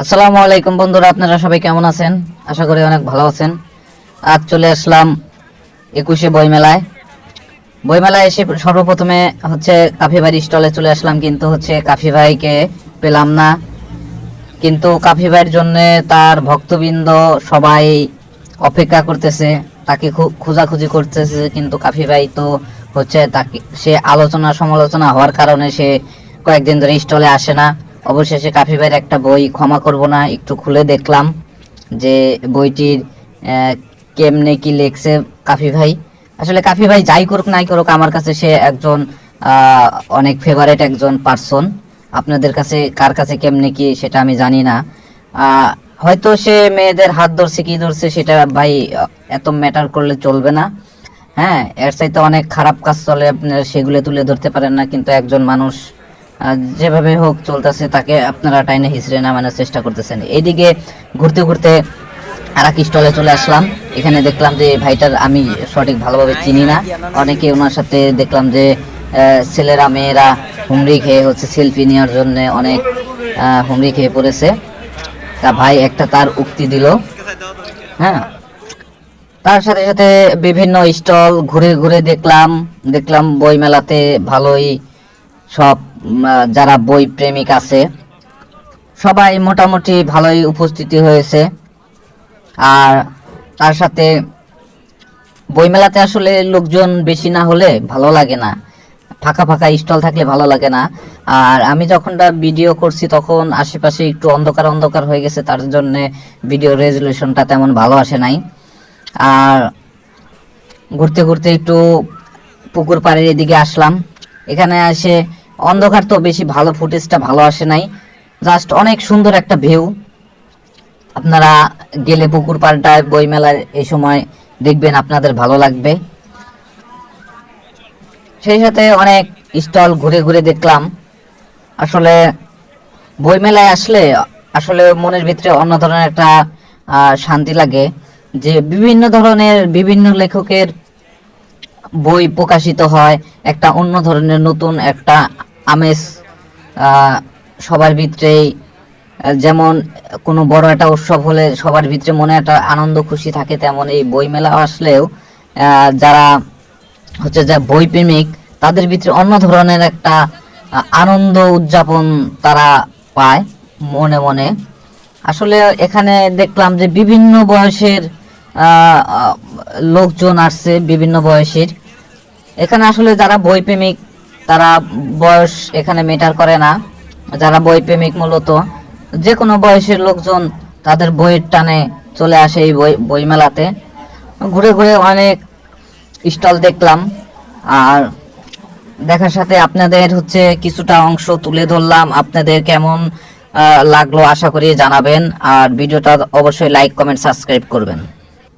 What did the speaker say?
আসসালামু আলাইকুম বন্ধুরা, আপনারা সবাই কেমন আছেন? আশা করি অনেক ভালো আছেন। আজ চলে আসলাম একুশে বইমেলায়। বইমেলায় এসে সর্বপ্রথমে হচ্ছে কাফি ভাইয়ের স্টলে চলে আসলাম, কিন্তু হচ্ছে কাফি ভাইকে পেলাম না। কিন্তু কাফি ভাইয়ের জন্য তার ভক্তবৃন্দ সবাই অপেক্ষা করতেছে, তাকে খু- খোঁজাখুঁজি করতেছে, কিন্তু কাফি ভাই তো হচ্ছে তাকে, সে আলোচনা সমালোচনা হওয়ার কারণে সে কয়েকদিন ধরে স্টলে আসে না। অবশেষে কাফি ভাইয়ের একটা বই ক্ষমা করব না, একটু খুলে দেখলাম যে বইটির কেমনে কি লেখছে কাফি ভাই। আসলে কাফি ভাই যাই করুক নাই করুক, আমার কাছে সে একজন অনেক ফেভারেট একজন পার্সন আপনাদের কাছে কার কাছে কেমনে কি সেটা আমি জানি না। হয়তো সে মেয়েদের হাত ধরছে, কি ধরছে সেটা ভাই এত ম্যাটার করলে চলবে না। হ্যাঁ এর চাইতে অনেক খারাপ কাজ চলে, আপনারা সেগুলো তুলে ধরতে পারেন না, কিন্তু একজন মানুষ যেভাবে হোক চলতেছে, তাকে আপনারা টাইনে হিসড়ে নামানোর চেষ্টা করতেছেন। এইদিকে ঘুরতে ঘুরতে আর এক স্টলে চলে আসলাম। এখানে দেখলাম যে, ভাইটার আমি সঠিক ভালোভাবে চিনি না। অনেকে ওনার সাথে দেখলাম যে ছেলেরা, মেয়েরা হুমড়ি খেয়ে হচ্ছে সেলফি নেওয়ার জন্য অনেক হুমড়ি খেয়ে পড়েছে। তা ভাই একটা তার উক্তি দিল। হ্যাঁ। তার সাথে সাথে বিভিন্ন স্টল ঘুরে ঘুরে দেখলাম। দেখলাম বই মেলাতে ভালোই সব যারা বই প্রেমিক আছে, সবাই মোটামুটি ভালোই উপস্থিতি হয়েছে। আর তার সাথে বইমেলাতে আসলে লোকজন বেশি না হলে ভালো লাগে না। ফাঁকা ফাঁকা স্টল থাকলে ভালো লাগে না। আর আমি যখনটা ভিডিও করছি, তখন আশেপাশে একটু অন্ধকার অন্ধকার হয়ে গেছে, তার জন্য ভিডিও রেজলিউশনটা তেমন ভালো আসে নাই। আর ঘুরতে ঘুরতে একটু পুকুর পাড়ের এদিকে আসলাম। এখানে এসে অন্ধকার তো বেশি ভালো ফুটেজটা ভালো আসে নাই। জাস্ট অনেক সুন্দর একটা ভিউ আপনারা গেলে পুকুর পাড়টায় বইমেলার এই সময় দেখবেন, আপনাদের ভালো লাগবে। সেই সাথে অনেক স্টল ঘুরে ঘুরে দেখলাম। আসলে বইমেলায় আসলে আসলে মনের ভিতরে অন্য ধরনের একটা শান্তি লাগে। যে বিভিন্ন ধরনের বিভিন্ন লেখকের বই প্রকাশিত হয়, একটা অন্য ধরনের, নতুন একটা আমেজ সবার ভিতরেই যেমন কোনো বড় একটা উৎসব হলে সবার ভিতরে মনে একটা আনন্দ খুশি থাকে তেমন এই বই মেলা আসলেও যারা হচ্ছে যা বই প্রেমিক তাদের ভিতরে অন্য ধরনের একটা আনন্দ উদযাপন তারা পায় মনে মনে। আসলে এখানে দেখলাম যে বিভিন্ন বয়সের লোকজন আসছে বিভিন্ন বয়সের। এখানে আসলে যারা বই প্রেমিক তারা বয়স এখানে মেটার করে না। যারা বই প্রেমিক মূলত যে কোনো বয়সের লোকজন তাদের বইয়ের টানে চলে আসে এই বই, বইমেলাতে। ঘুরে ঘুরে অনেক স্টল দেখলাম। আর দেখার সাথে আপনাদের হচ্ছে কিছুটা অংশ তুলে ধরলাম। আপনাদের কেমন লাগল আশা করি জানাবেন। আর ভিডিওটা অবশ্যই লাইক কমেন্ট সাবস্ক্রাইব করবেন।